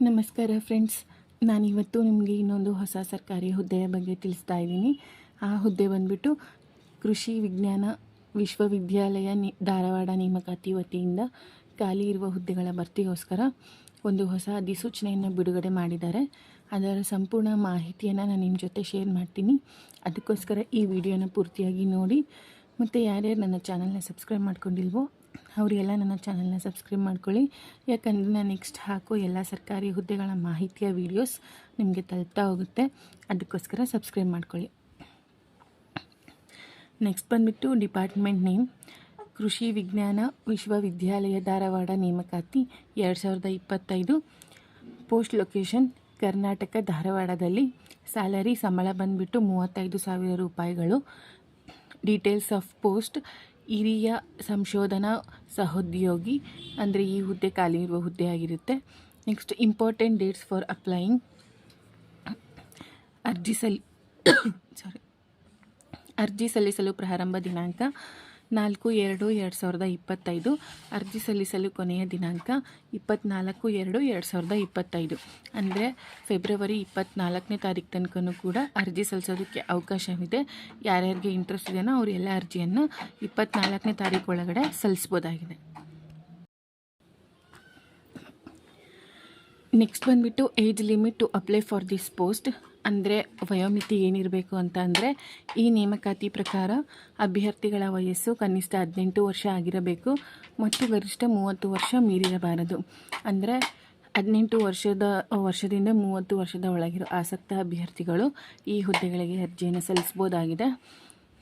ನಮಸ್ಕಾರ ಫ್ರೆಂಡ್ಸ್ ನಾನಿವತ್ತು ನಿಮಗೆ ಇನ್ನೊಂದು ಹೊಸ ಸರ್ಕಾರಿ ಹುದ್ದೆಯ ಬಗ್ಗೆ ತಿಳಿಸ್ತಾ ಇದ್ದೀನಿ. ಆ ಹುದ್ದೆ ಬಂದುಬಿಟ್ಟು ಕೃಷಿ ವಿಜ್ಞಾನ ವಿಶ್ವವಿದ್ಯಾಲಯ ನಿ, ಧಾರವಾಡ ನೇಮಕಾತಿ ವತಿಯಿಂದ ಖಾಲಿ ಇರುವ ಹುದ್ದೆಗಳ ಭರ್ತಿಗೋಸ್ಕರ ಒಂದು ಹೊಸ ಅಧಿಸೂಚನೆಯನ್ನು ಬಿಡುಗಡೆ ಮಾಡಿದ್ದಾರೆ. ಅದರ ಸಂಪೂರ್ಣ ಮಾಹಿತಿಯನ್ನು ನಾನು ನಿಮ್ಮ ಜೊತೆ ಶೇರ್ ಮಾಡ್ತೀನಿ. ಅದಕ್ಕೋಸ್ಕರ ಈ ವಿಡಿಯೋನ ಪೂರ್ತಿಯಾಗಿ ನೋಡಿ. ಮತ್ತು ಯಾರ್ಯಾರು ನನ್ನ ಚಾನಲ್ನ ಸಬ್ಸ್ಕ್ರೈಬ್ ಮಾಡ್ಕೊಂಡಿಲ್ವೋ ಅವರೆಲ್ಲ ನನ್ನ ಚಾನಲ್ನ ಸಬ್ಸ್ಕ್ರೈಬ್ ಮಾಡ್ಕೊಳ್ಳಿ. ಯಾಕಂದರೆ ನಾನು ನೆಕ್ಸ್ಟ್ ಹಾಕೋ ಎಲ್ಲ ಸರ್ಕಾರಿ ಹುದ್ದೆಗಳ ಮಾಹಿತಿಯ ವೀಡಿಯೋಸ್ ನಿಮಗೆ ತಲುಪ್ತಾ ಹೋಗುತ್ತೆ. ಅದಕ್ಕೋಸ್ಕರ ಸಬ್ಸ್ಕ್ರೈಬ್ ಮಾಡ್ಕೊಳ್ಳಿ. ನೆಕ್ಸ್ಟ್ ಬಂದುಬಿಟ್ಟು ಡಿಪಾರ್ಟ್ಮೆಂಟ್ ನೇಮ್ ಕೃಷಿ ವಿಜ್ಞಾನ ವಿಶ್ವವಿದ್ಯಾಲಯ ಧಾರವಾಡ ನೇಮಕಾತಿ ಎರಡು ಸಾವಿರದ ಇಪ್ಪತ್ತೈದು. ಪೋಸ್ಟ್ ಲೊಕೇಶನ್ ಕರ್ನಾಟಕ ಧಾರವಾಡದಲ್ಲಿ. ಸ್ಯಾಲರಿ ಸಂಬಳ ಬಂದುಬಿಟ್ಟು ಮೂವತ್ತೈದು ಸಾವಿರ ರೂಪಾಯಿಗಳು. ಡೀಟೇಲ್ಸ್ ಆಫ್ ಪೋಸ್ಟ್ ಹಿರಿಯ ಸಂಶೋಧನಾ ಸಹೋದ್ಯೋಗಿ, ಅಂದರೆ ಈ ಹುದ್ದೆ ಖಾಲಿ ಇರುವ ಹುದ್ದೆ ಆಗಿರುತ್ತೆ. Next important dates for applying ಅರ್ಜಿ ಸಲ್ಲಿ ಸಾರಿ ಅರ್ಜಿ ಸಲ್ಲಿಸಲು ಪ್ರಾರಂಭ ದಿನಾಂಕ ನಾಲ್ಕು, ಎರಡು ಎರಡು ಸಾವಿರದ ಇಪ್ಪತ್ತೈದು. ಅರ್ಜಿ ಸಲ್ಲಿಸಲು ಕೊನೆಯ ದಿನಾಂಕ ಇಪ್ಪತ್ನಾಲ್ಕು, ಎರಡು ಎರಡು ಸಾವಿರದ ಇಪ್ಪತ್ತೈದು. ಅಂದರೆ ಫೆಬ್ರವರಿ ಇಪ್ಪತ್ನಾಲ್ಕನೇ ತಾರೀಕು ತನಕನೂ ಕೂಡ ಅರ್ಜಿ ಸಲ್ಲಿಸೋದಕ್ಕೆ ಅವಕಾಶವಿದೆ. ಯಾರ್ಯಾರಿಗೆ ಇಂಟ್ರೆಸ್ಟ್ ಇದೆಯೋ ಅವರೆಲ್ಲ ಅರ್ಜಿಯನ್ನು ಇಪ್ಪತ್ನಾಲ್ಕನೇ ತಾರೀಕು ಒಳಗಡೆ ಸಲ್ಲಿಸ್ಬೋದಾಗಿದೆ ನೆಕ್ಸ್ಟ್ ಬಂದುಬಿಟ್ಟು age limit to apply for this post ಅಂದರೆ ವಯೋಮಿತಿ ಏನಿರಬೇಕು ಅಂತ ಅಂದರೆ ಈ ನೇಮಕಾತಿ ಪ್ರಕಾರ ಅಭ್ಯರ್ಥಿಗಳ ವಯಸ್ಸು ಕನಿಷ್ಠ ಹದಿನೆಂಟು ವರ್ಷ ಆಗಿರಬೇಕು ಮತ್ತು ಗರಿಷ್ಠ ಮೂವತ್ತು ವರ್ಷ ಮೀರಿರಬಾರದು. ಅಂದರೆ ಹದಿನೆಂಟು ವರ್ಷದ, ವರ್ಷದಿಂದ ಮೂವತ್ತು ವರ್ಷದ ಒಳಗಿರೋ ಆಸಕ್ತ ಅಭ್ಯರ್ಥಿಗಳು ಈ ಹುದ್ದೆಗಳಿಗೆ ಅರ್ಜಿಯನ್ನು ಸಲ್ಲಿಸ್ಬೋದಾಗಿದೆ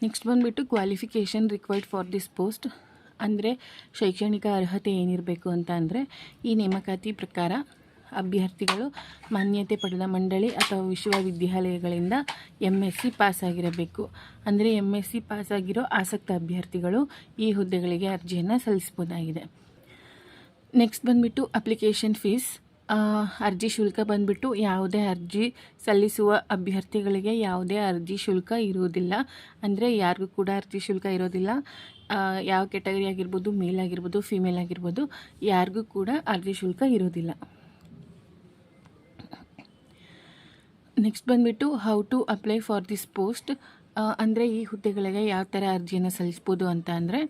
ನೆಕ್ಸ್ಟ್ ಬಂದುಬಿಟ್ಟು qualification required for this post ಅಂದರೆ ಶೈಕ್ಷಣಿಕ ಅರ್ಹತೆ ಏನಿರಬೇಕು ಅಂತ ಅಂದರೆ ಈ ನೇಮಕಾತಿ ಪ್ರಕಾರ ಅಭ್ಯರ್ಥಿಗಳು ಮಾನ್ಯತೆ ಪಡೆದ ಮಂಡಳಿ ಅಥವಾ ವಿಶ್ವವಿದ್ಯಾಲಯಗಳಿಂದ ಎಂ ಎಸ್ ಸಿ ಪಾಸಾಗಿರಬೇಕು. ಅಂದರೆ ಎಂ ಎಸ್ ಸಿ ಪಾಸಾಗಿರೋ ಆಸಕ್ತ ಅಭ್ಯರ್ಥಿಗಳು ಈ ಹುದ್ದೆಗಳಿಗೆ ಅರ್ಜಿಯನ್ನು ಸಲ್ಲಿಸ್ಬೋದಾಗಿದೆ ನೆಕ್ಸ್ಟ್ ಬಂದುಬಿಟ್ಟು ಅಪ್ಲಿಕೇಶನ್ ಫೀಸ್ ಅರ್ಜಿ ಶುಲ್ಕ ಬಂದುಬಿಟ್ಟು ಯಾವುದೇ ಅರ್ಜಿ ಸಲ್ಲಿಸುವ ಅಭ್ಯರ್ಥಿಗಳಿಗೆ ಯಾವುದೇ ಅರ್ಜಿ ಶುಲ್ಕ ಇರುವುದಿಲ್ಲ. ಅಂದರೆ ಯಾರಿಗೂ ಕೂಡ ಅರ್ಜಿ ಶುಲ್ಕ ಇರೋದಿಲ್ಲ. ಯಾವ ಕೆಟಗರಿ ಆಗಿರ್ಬೋದು ಮೇಲ್ ಆಗಿರ್ಬೋದು ಫಿಮೇಲ್ ಆಗಿರ್ಬೋದು, ಯಾರಿಗೂ ಕೂಡ ಅರ್ಜಿ ಶುಲ್ಕ ಇರೋದಿಲ್ಲ ನೆಕ್ಸ್ಟ್ ಬಂದುಬಿಟ್ಟು how to apply for this post ಅಂದರೆ ಈ ಹುದ್ದೆಗಳಿಗೆ ಯಾವ ಥರ ಅರ್ಜಿಯನ್ನು ಸಲ್ಲಿಸ್ಬೋದು ಅಂತ ಅಂದರೆ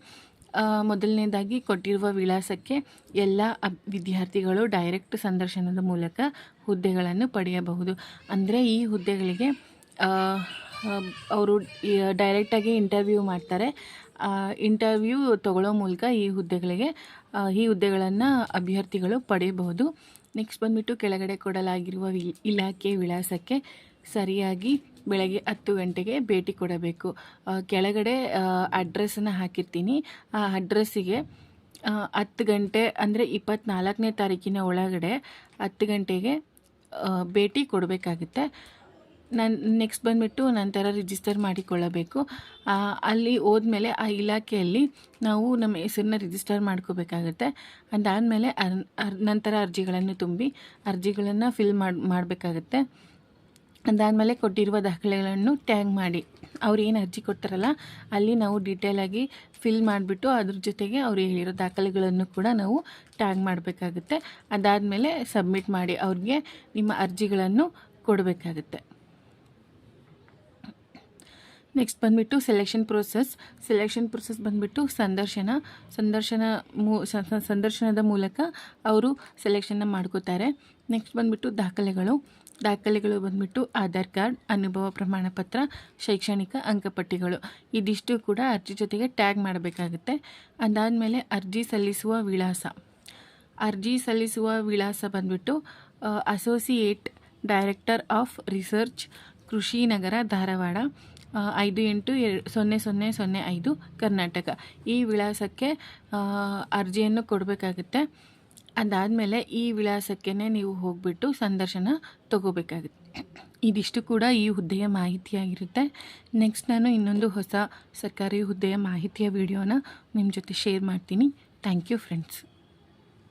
ಮೊದಲನೇದಾಗಿ ಕೊಟ್ಟಿರುವ ವಿಳಾಸಕ್ಕೆ ಎಲ್ಲ ವಿದ್ಯಾರ್ಥಿಗಳು ಡೈರೆಕ್ಟ್ ಸಂದರ್ಶನದ ಮೂಲಕ ಹುದ್ದೆಗಳನ್ನು ಪಡೆಯಬಹುದು. ಅಂದರೆ ಈ ಹುದ್ದೆಗಳಿಗೆ ಅವರು ಡೈರೆಕ್ಟಾಗಿ ಇಂಟರ್ವ್ಯೂ ಮಾಡ್ತಾರೆ. ಇಂಟರ್ವ್ಯೂ ತಗೊಳ್ಳೋ ಮೂಲಕ ಈ ಹುದ್ದೆಗಳಿಗೆ ಈ ಹುದ್ದೆಗಳನ್ನು ಅಭ್ಯರ್ಥಿಗಳು ಪಡೆಯಬಹುದು. ನೆಕ್ಸ್ಟ್ ಬಂದುಬಿಟ್ಟು ಕೆಳಗಡೆ ಕೊಡಲಾಗಿರುವ ಇಲಾಖೆ ವಿಳಾಸಕ್ಕೆ ಸರಿಯಾಗಿ ಬೆಳಗ್ಗೆ ಹತ್ತು ಗಂಟೆಗೆ ಭೇಟಿ ಕೊಡಬೇಕು. ಕೆಳಗಡೆ ಅಡ್ರೆಸ್ಸನ್ನು ಹಾಕಿರ್ತೀನಿ. ಆ ಅಡ್ರೆಸ್ಸಿಗೆ ಹತ್ತು ಗಂಟೆ ಅಂದರೆ ಇಪ್ಪತ್ತ್ನಾಲ್ಕನೇ ತಾರೀಕಿನ ಒಳಗಡೆ ಹತ್ತು ಗಂಟೆಗೆ ಭೇಟಿ ಕೊಡಬೇಕಾಗುತ್ತೆ. ನನ್ನ ನೆಕ್ಸ್ಟ್ ಬಂದುಬಿಟ್ಟು ನಂತರ ರಿಜಿಸ್ಟರ್ ಮಾಡಿಕೊಳ್ಳಬೇಕು. ಅಲ್ಲಿ ಹೋದ್ಮೇಲೆ ಆ ಇಲಾಖೆಯಲ್ಲಿ ನಾವು ನಮ್ಮ ಹೆಸರನ್ನ ರಿಜಿಸ್ಟರ್ ಮಾಡ್ಕೋಬೇಕಾಗುತ್ತೆ. ಅದಾದಮೇಲೆ ಅರ್ ನಂತರ ಅರ್ಜಿಗಳನ್ನು ತುಂಬಿ ಅರ್ಜಿಗಳನ್ನು ಫಿಲ್ ಮಾಡಿ, ಮಾಡಬೇಕಾಗತ್ತೆ. ಅದಾದಮೇಲೆ ಕೊಟ್ಟಿರುವ ದಾಖಲೆಗಳನ್ನು ಟ್ಯಾಗ್ ಮಾಡಿ. ಅವ್ರು ಏನು ಅರ್ಜಿ ಕೊಡ್ತಾರಲ್ಲ, ಅಲ್ಲಿ ನಾವು ಡೀಟೇಲಾಗಿ ಫಿಲ್ ಮಾಡಿಬಿಟ್ಟು ಅದ್ರ ಜೊತೆಗೆ ಅವರು ಹೇಳಿರೋ ದಾಖಲೆಗಳನ್ನು ಕೂಡ ನಾವು ಟ್ಯಾಗ್ ಮಾಡಬೇಕಾಗುತ್ತೆ. ಅದಾದಮೇಲೆ ಸಬ್ಮಿಟ್ ಮಾಡಿ ಅವ್ರಿಗೆ ನಿಮ್ಮ ಅರ್ಜಿಗಳನ್ನು ಕೊಡಬೇಕಾಗುತ್ತೆ. ನೆಕ್ಸ್ಟ್ ಬಂದುಬಿಟ್ಟು ಸೆಲೆಕ್ಷನ್ ಪ್ರೋಸೆಸ್ ಸೆಲೆಕ್ಷನ್ ಪ್ರೋಸೆಸ್ ಬಂದುಬಿಟ್ಟು ಸಂದರ್ಶನ. ಸಂದರ್ಶನ ಮೂ ಸಂದರ್ಶನದ ಮೂಲಕ ಅವರು ಸೆಲೆಕ್ಷನ್ನ ಮಾಡ್ಕೋತಾರೆ. ನೆಕ್ಸ್ಟ್ ಬಂದುಬಿಟ್ಟು ದಾಖಲೆಗಳು. ದಾಖಲೆಗಳು ಬಂದುಬಿಟ್ಟು ಆಧಾರ್ ಕಾರ್ಡ್, ಅನುಭವ ಪ್ರಮಾಣ ಪತ್ರ ಶೈಕ್ಷಣಿಕ ಅಂಕಪಟ್ಟಿಗಳು. ಇದಿಷ್ಟು ಕೂಡ ಅರ್ಜಿ ಜೊತೆಗೆ ಟ್ಯಾಗ್ ಮಾಡಬೇಕಾಗುತ್ತೆ. ಅದಾದಮೇಲೆ ಅರ್ಜಿ ಸಲ್ಲಿಸುವ ವಿಳಾಸ. ಅರ್ಜಿ ಸಲ್ಲಿಸುವ ವಿಳಾಸ ಬಂದುಬಿಟ್ಟು ಅಸೋಸಿಯೇಟ್ ಡೈರೆಕ್ಟರ್ ಆಫ್ ರಿಸರ್ಚ್ ಕೃಷಿ ನಗರ ಧಾರವಾಡ. ಐದು ಎಂಟು ಸೊನ್ನೆ ಸೊನ್ನೆ ಸೊನ್ನೆ ಐದು ಕರ್ನಾಟಕ. ಈ ವಿಳಾಸಕ್ಕೆ ಅರ್ಜಿಯನ್ನು ಕೊಡಬೇಕಾಗುತ್ತೆ. ಅದಾದಮೇಲೆ ಈ ವಿಳಾಸಕ್ಕೆ ನೀವು ಹೋಗಿಬಿಟ್ಟು ಸಂದರ್ಶನ ತಗೋಬೇಕಾಗುತ್ತೆ. ಇದಿಷ್ಟು ಕೂಡ ಈ ಹುದ್ದೆಯ ಮಾಹಿತಿಯಾಗಿರುತ್ತೆ. ನೆಕ್ಸ್ಟ್ ನಾನು ಇನ್ನೊಂದು ಹೊಸ ಸರ್ಕಾರಿ ಹುದ್ದೆಯ ಮಾಹಿತಿಯ ವಿಡಿಯೋನ ನಿಮ್ಮ ಜೊತೆ ಶೇರ್ ಮಾಡ್ತೀನಿ. Thank you friends.